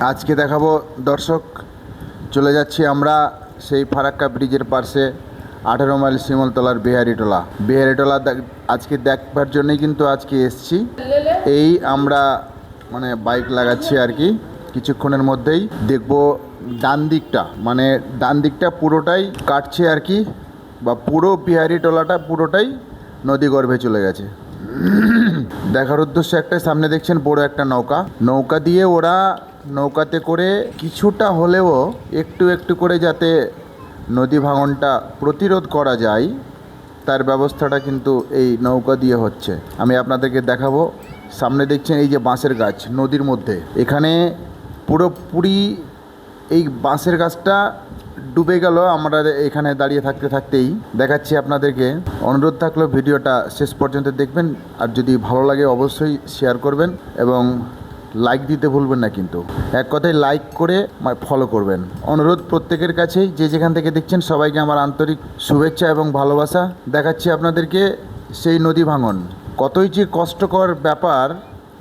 আজকে দেখাবো, দর্শক, চলে যাচ্ছি আমরা সেই ফারাক্কা ব্রিজের পাশে আঠেরো মাইল শিমলতলার বিহারিটোলা। বিহারিটোলা আজকে দেখবার জন্যই কিন্তু আজকে এসছি। এই আমরা মানে বাইক লাগাচ্ছি আর কি, কিছুক্ষণের মধ্যেই দেখব ডান দিকটা। মানে ডান দিকটা পুরোটাই কাটছে আর কি, বা পুরো বিহারি বিহারিটোলাটা পুরোটাই নদী গর্ভে চলে গেছে। দেখার উদ্দেশ্য একটাই, সামনে দেখছেন বড় একটা নৌকা। নৌকা দিয়ে ওরা নৌকাতে করে কিছুটা হলেও একটু একটু করে যাতে নদী ভাঙনটা প্রতিরোধ করা যায়, তার ব্যবস্থাটা কিন্তু এই নৌকা দিয়ে হচ্ছে। আমি আপনাদেরকে দেখাবো, সামনে দেখছেন এই যে বাঁশের গাছ নদীর মধ্যে। এখানে পুরোপুরি এই বাঁশের গাছটা ডুবে গেল, আমরা এখানে দাঁড়িয়ে থাকতে থাকতেই। দেখাচ্ছি আপনাদেরকে। অনুরোধ থাকল ভিডিওটা শেষ পর্যন্ত দেখবেন। আর যদি ভালো লাগে অবশ্যই শেয়ার করবেন এবং লাইক দিতে ভুলবেন না কিন্তু। এক কথায় লাইক করে ফলো করবেন। অনুরোধ প্রত্যেকের কাছেই। যে যেখান থেকে দেখছেন সবাইকে আমার আন্তরিক শুভেচ্ছা এবং ভালোবাসা। দেখাচ্ছি আপনাদেরকে সেই নদী ভাঙন। কতই যে কষ্টকর ব্যাপার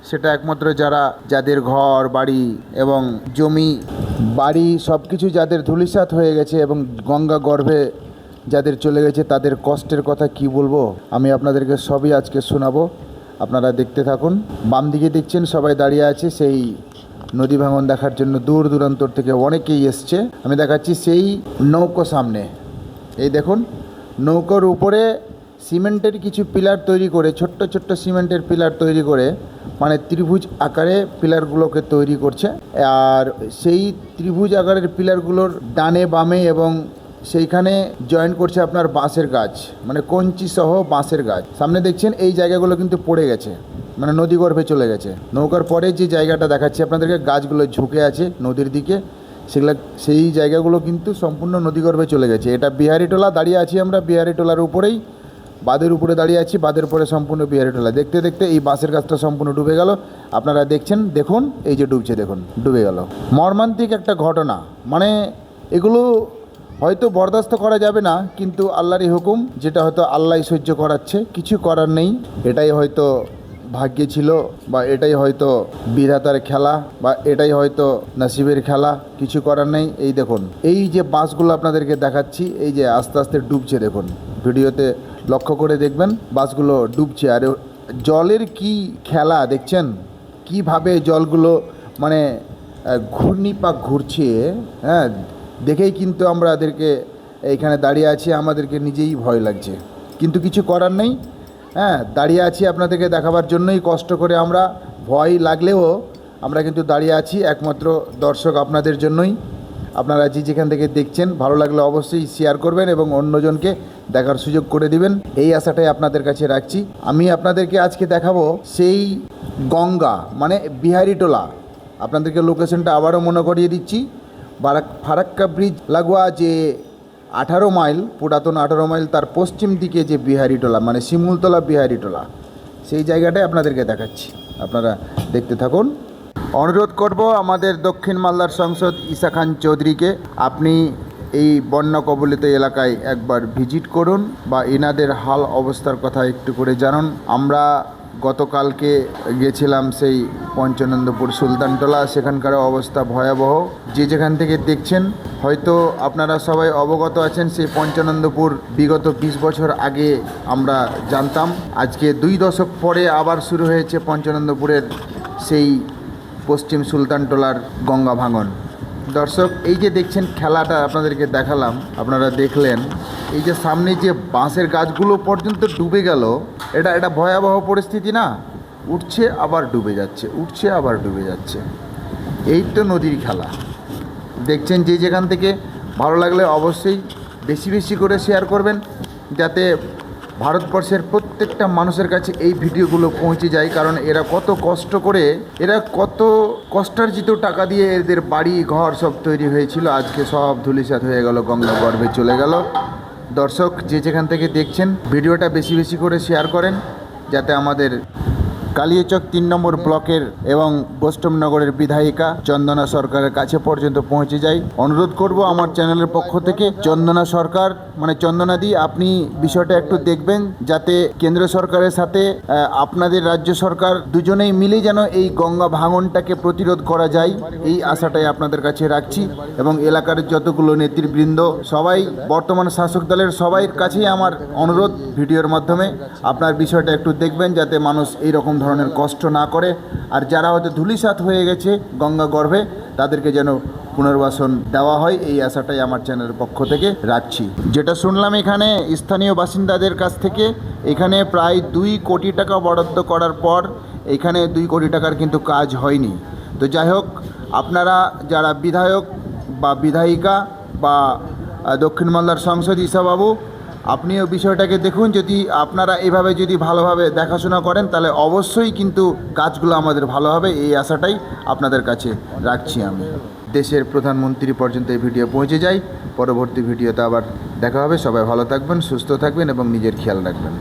সেটা একমাত্র যারা যাদের ঘর, বাড়ি এবং জমি, বাড়ি সব কিছু যাদের ধুলিসাৎ হয়ে গেছে এবং গঙ্গা গর্ভে যাদের চলে গেছে, তাদের কষ্টের কথা কি বলব? আমি আপনাদেরকে সবই আজকে শোনাবো। আপনারা দেখতে থাকুন। বাম দিকে দেখছেন, সবাই দাঁড়িয়ে আছে। সেই নদী ভাঙন দেখার জন্য দূর দূরান্তর থেকে অনেকেই এসছে। আমি দেখাচ্ছি সেই নৌকো সামনে। এই দেখুন, নৌকোর উপরে সিমেন্টের কিছু পিলার তৈরি করে, ছোট্ট ছোট্ট সিমেন্টের পিলার তৈরি করে মানে ত্রিভুজ আকারে পিলারগুলোকে তৈরি করছে। আর সেই ত্রিভুজ আকারের পিলারগুলোর ডানে বামে এবং সেইখানে জয়েন করছে আপনার বাঁশের গাছ মানে কঞ্চি সহ বাঁশের গাছ। সামনে দেখছেন, এই জায়গাগুলো কিন্তু পড়ে গেছে মানে নদী গর্ভে চলে গেছে। নৌকার পরে যে জায়গাটা দেখাচ্ছি আপনাদেরকে, গাছগুলো ঝুঁকে আছে নদীর দিকে, সেগুলো, সেই জায়গাগুলো কিন্তু সম্পূর্ণ নদীগর্ভে চলে গেছে। এটা বিহারিটোলা, দাঁড়িয়ে আছি আমরা বিহারিটোলার উপরেই। বাঁধের উপরে দাঁড়িয়ে আছি, বাঁধের পরে সম্পূর্ণ বিহারিটোলা দেখতে দেখতে এই বাঁশের গাছটা সম্পূর্ণ ডুবে গেল। আপনারা দেখছেন, দেখুন, এই যে ডুবছে, দেখুন, ডুবে গেল। মর্মান্তিক একটা ঘটনা। মানে এগুলো হয়তো বরদাস্ত করা যাবে না, কিন্তু আল্লাহরই হুকুম, যেটা হয়তো আল্লাহ সহ্য করাচ্ছে, কিছু করার নেই। এটাই হয়তো ভাগ্যে ছিল, বা এটাই হয়তো বিধাতার খেলা, বা এটাই হয়তো নাসিবের খেলা, কিছু করার নেই। এই দেখুন, এই যে বাসগুলো আপনাদেরকে দেখাচ্ছি, এই যে আস্তে আস্তে ডুবছে, দেখুন। ভিডিওতে লক্ষ্য করে দেখবেন, বাসগুলো ডুবছে। আর জলের কি খেলা দেখছেন? কীভাবে জলগুলো মানে ঘূর্ণিপাক ঘুরছে হ্যাঁ দেখেই কিন্তু আমরা এদেরকে এইখানে দাঁড়িয়ে আছি, আমাদেরকে নিজেই ভয় লাগছে। কিন্তু কিছু করার নেই হ্যাঁ দাঁড়িয়ে আছি আপনাদেরকে দেখাবার জন্যই। কষ্ট করে আমরা ভয় লাগলেও আমরা কিন্তু দাঁড়িয়ে আছি, একমাত্র দর্শক আপনাদের জন্যই। আপনারা যে যেখান থেকে দেখছেন, ভালো লাগলে অবশ্যই শেয়ার করবেন এবং অন্যজনকে দেখার সুযোগ করে দিবেন। এই আশাটাই আপনাদের কাছে রাখছি। আমি আপনাদেরকে আজকে দেখাবো সেই গঙ্গা মানে বিহারিটোলা আপনাদেরকে লোকেশনটা আবারও মনে করিয়ে দিচ্ছি। বারাক, ফারাক্কা ব্রিজ লাগোয়া যে আঠারো মাইল, পুরাতন আঠারো মাইল তার পশ্চিম দিকে যে বিহারিটোলা মানে শিমুলতলা বিহারিটোলা সেই জায়গাটাই আপনাদেরকে দেখাচ্ছি। আপনারা দেখতে থাকুন। অনুরোধ করব আমাদের দক্ষিণ মালদার সংসদ ঈশা খান চৌধুরীকে আপনি এই বন্যা কবলিত এলাকায় একবার ভিজিট করুন বা এনাদের হাল অবস্থার কথা একটু করে জানুন। আমরা গতকালকে গেছিলাম সেই পঞ্চনন্দপুর সুলতানটোলা সেখানকার অবস্থা ভয়াবহ। যে যেখান থেকে দেখছেন, হয়তো আপনারা সবাই অবগত আছেন, সেই পঞ্চানন্দপুর বিগত বিশ বছর আগে আমরা জানতাম। আজকে দুই দশক পরে আবার শুরু হয়েছে পঞ্চানন্দপুরের সেই পশ্চিম সুলতানটোলার গঙ্গা ভাঙন। দর্শক, এই যে দেখছেন খেলাটা আপনাদেরকে দেখালাম, আপনারা দেখলেন, এই যে সামনে যে বাঁশের গাছগুলো পর্যন্ত ডুবে গেল, এটা এটা ভয়াবহ পরিস্থিতি না? উঠছে, আবার ডুবে যাচ্ছে, উঠছে, আবার ডুবে যাচ্ছে। এই তো নদীর খেলা। দেখছেন যে যেখান থেকে ভালো লাগলে অবশ্যই বেশি বেশি করে শেয়ার করবেন, যাতে ভারতবর্ষের প্রত্যেকটা মানুষের কাছে এই ভিডিওগুলো পৌঁছে যায়, কারণ এরা কত কষ্ট করে, এরা কত কষ্টার্জিত টাকা দিয়ে এদের বাড়ি, ঘর সব তৈরি হয়েছিল। আজকে সব ধুলিসাৎ হয়ে গেল গঙ্গা গর্ভে চলে গেল। দর্শক, যে যেখান থেকে দেখছেন, ভিডিওটা বেশি বেশি করে শেয়ার করেন, যাতে আমাদের কালিয়াচক তিন নম্বর ব্লকের এবং বোস্টমনগরের বিধায়িকা চন্দনা সরকারের কাছে পর্যন্ত পৌঁছে যায়। অনুরোধ করব আমার চ্যানেলের পক্ষ থেকে, চন্দনা সরকার মানে চন্দনাদি, আপনি বিষয়টা একটু দেখবেন যাতে কেন্দ্র সরকারের সাথে আপনাদের রাজ্য সরকার দুজনেই মিলে যেন এই গঙ্গা ভাঙনটাকে প্রতিরোধ করা যায়, এই আশাটাই আপনাদের কাছে রাখছি। এবং এলাকার যতগুলো নেতৃবৃন্দ, সবাই, বর্তমান শাসক দলের সবাই কাছেই আমার অনুরোধ ভিডিওর মাধ্যমে। আপনার বিষয়টা একটু দেখবেন যাতে মানুষ এই রকম ধরনের কষ্ট না করে। আর যারা হয়তো ধুলিসাৎ হয়ে গেছে গঙ্গা গর্ভে তাদেরকে যেন পুনর্বাসন দেওয়া হয়, এই আশাটাই আমার চ্যানেলের পক্ষ থেকে রাখছি। যেটা শুনলাম এখানে, স্থানীয় বাসিন্দাদের কাছ থেকে, এখানে প্রায় দুই কোটি টাকা বরাদ্দ করার পর এখানে দুই কোটি টাকার কিন্তু কাজ হয়নি। তো যাই হোক, আপনারা যারা বিধায়ক বা বিধায়িকা বা দক্ষিণ মালদার সংসদ ঈশাবাবু আপনিও বিষয়টাকে দেখুন, যদি আপনারা এভাবে যদি ভালোভাবে দেখাশোনা করেন, তাহলে অবশ্যই কিন্তু কাজগুলো আমাদের ভালো হবে, এই আশাটাই আপনাদের কাছে রাখছি আমি। দেশের প্রধানমন্ত্রী পর্যন্ত এই ভিডিও পৌঁছে যায়। পরবর্তী ভিডিওতে আবার দেখা হবে। সবাই ভালো থাকবেন, সুস্থ থাকবেন এবং নিজের খেয়াল রাখবেন।